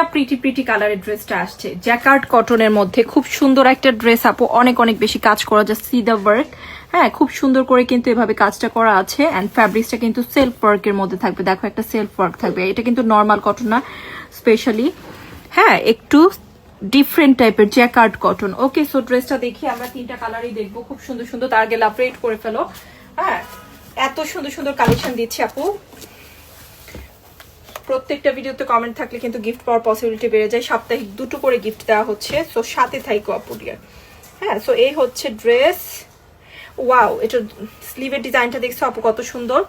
আরেকটা pretty pretty কালারের ড্রেসটা আসছে। জ্যাকার্ড কটনের মধ্যে খুব সুন্দর একটা ড্রেস আপু, অনেক অনেক বেশি কাজ করা যায় সি দ্য ওয়ার্ক হ্যাঁ খুব সুন্দর করে কিন্তু এভাবে কাজটা করা আছে অ্যান্ড ফ্যাব্রিক্সটা কিন্তু সেলফ ওয়ার্কের মধ্যে থাকবে। দেখো, একটা সেলফ ওয়ার্ক থাকবে। এটা কিন্তু নর্মাল কটন না স্পেশালি হ্যাঁ একটু ডিফারেন্ট টাইপের জ্যাকার্ড কটন ওকে সো ড্রেসটা দেখি, আমরা তিনটা কালারই দেখব। খুব সুন্দর সুন্দর, তার আগে লাভরেট করে ফেলো। হ্যাঁ এত সুন্দর সুন্দর কালেকশন দিচ্ছে, আপু। প্রত্যেকটা ভিডিওতে কমেন্ট থাকলে কিন্তু গিফট পাওয়ার পসিবিলিটি বেড়ে যায়। সাপ্তাহিক দুটো করে গিফট দেওয়া হচ্ছে। সো সাথে থাইকো আপুরিয়ার হ্যাঁ সো এই হচ্ছে ড্রেস ওয়াও এটা স্লিভের ডিজাইনটা দেখছ আপু, কত সুন্দর।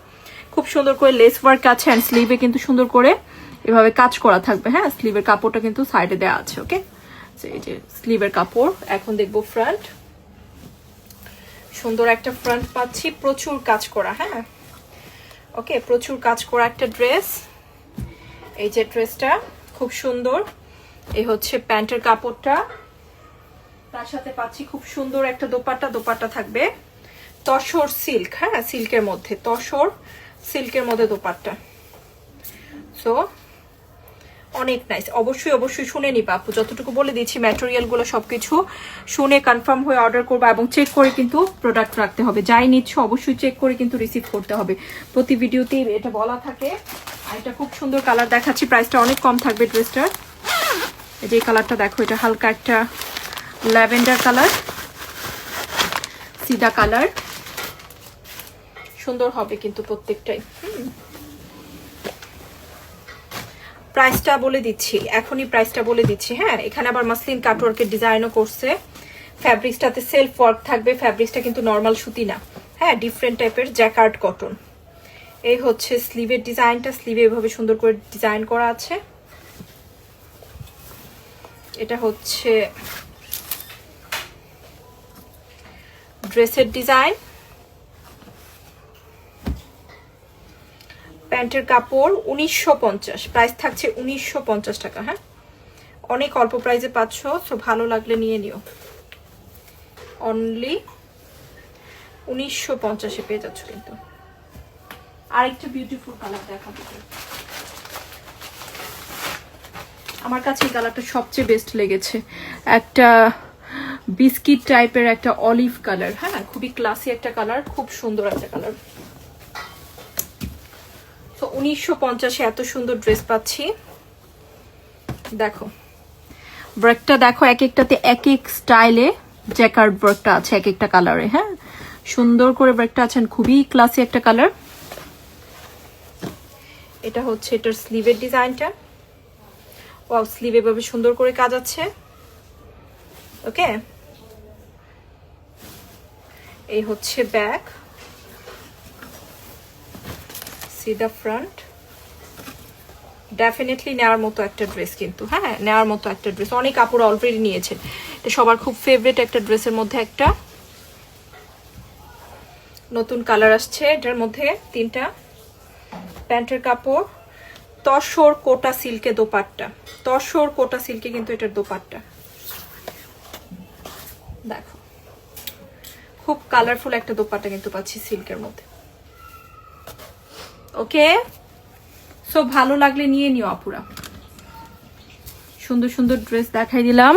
খুব সুন্দর করে লেস ওয়ার্ক আছে অ্যান্ড স্লিভে কিন্তু সুন্দর করে এভাবে কাজ করা থাকবে। হ্যাঁ স্লিভের কাপড়টা কিন্তু সাইডে দেওয়া আছে ওকে এই যে স্লিভের কাপড়, এখন দেখব ফ্রন্ট সুন্দর একটা ফ্রন্ট পাচ্ছি। প্রচুর কাজ করা হ্যাঁ। ওকে প্রচুর কাজ করা একটা ড্রেস এই যে ড্রেসটা, খুব সুন্দর। এই হচ্ছে প্যান্টের কাপড়টা। তার সাথে পাচ্ছি খুব সুন্দর একটা দোপাট্টা। দোপাট্টা থাকবে তসর সিল্ক হ্যাঁ সিল্কের মধ্যে। তসর সিল্কের মধ্যে দোপাট্টা। সো অনেক নাইস অবশ্যই অবশ্যই শুনে নিবা আপু। যতটুকু বলে দিচ্ছি ম্যাটেরিয়ালগুলো সবকিছু শুনে কনফার্ম হয়ে অর্ডার করবা এবং চেক করে কিন্তু প্রোডাক্ট রাখতে হবে। যাই নিচ্ছ, অবশ্যই চেক করে কিন্তু রিসিভ করতে হবে। প্রতি ভিডিওতে এটা বলা থাকে। এটা খুব সুন্দর কালার দেখাচ্ছি। প্রাইসটা অনেক কম থাকবে ড্রেসটার। এই যে কালারটা দেখো, এটা হালকা একটা ল্যাভেন্ডার কালার সিদা কালার। সুন্দর হবে কিন্তু প্রত্যেকটাই। প্রাইসটা বলে দিচ্ছি, এখনই প্রাইসটা বলে দিচ্ছি হ্যাঁ। এখানে আবার মাসলিন কাটওয়ার্কের ডিজাইনও করছে। ফ্যাব্রিক্সটাতে সেলফ ওয়ার্ক থাকবে, ফ্যাব্রিক্সটা কিন্তু নর্মাল সুতি না। হ্যাঁ ডিফারেন্ট টাইপের জ্যাকার্ড কটন এই হচ্ছে স্লিভের ডিজাইনটা স্লিভে এভাবে সুন্দর করে ডিজাইন করা আছে। এটা হচ্ছে ড্রেসের ডিজাইন প্যান্টের কাপড় উনিশশো পঞ্চাশ। প্রাইস থাকছে উনিশশো পঞ্চাশ টাকা হ্যাঁ? অনেক অল্প প্রাইসে পাচ্ছ তো ভালো লাগলে নিয়ে নিও। অনলি উনিশশো পঞ্চাশে পেয়ে যাচ্ছ কিন্তু। আরেকটা বিউটিফুল কালার দেখাবো আমার কাছে এই কালারটা সবচেয়ে বেস্ট লেগেছে। একটা বিস্কিট টাইপের একটা অলিভ কালার হ্যাঁ খুবই ক্লাসি একটা কালার খুব সুন্দর একটা কালার তো উনিশশো পঞ্চাশে এত সুন্দর ড্রেস পাচ্ছি। দেখো ব্রেকটা দেখো এক একটাতে এক এক স্টাইলে জ্যাকার্ড ব্রেকটা আছে এক একটা কালারে হ্যাঁ? সুন্দর করে ব্রেকটা আছেন খুবই ক্লাসি একটা কালার এটা হচ্ছে এটার স্লিভের ডিজাইনটা। ওয়াও, স্লিভ এভাবে সুন্দর করে কাজ আছে ওকে? এই হচ্ছে back see the front definitely নেওয়ার মতো একটা ড্রেস কিন্তু। হ্যাঁ নেওয়ার মতো একটা ড্রেস। অনেক কাপড় অলরেডি নিয়েছেন এটা সবার খুব ফেভারিট একটা ড্রেসের মধ্যে একটা। নতুন কালার আসছে। এটার মধ্যে তিনটা। প্যান্টের কাপড়, তসর কোটা সিল্কে দোপাট্টা। তসর কোটা সিল্কে কিন্তু এটার দোপাট্টা। দেখো, খুব কালারফুল একটা দোপাট্টা কিন্তু পাচ্ছি সিল্কের মধ্যে। ওকে? সো ভালো লাগলে নিয়ে নিও আপুরা। সুন্দর সুন্দর ড্রেস দেখাই দিলাম।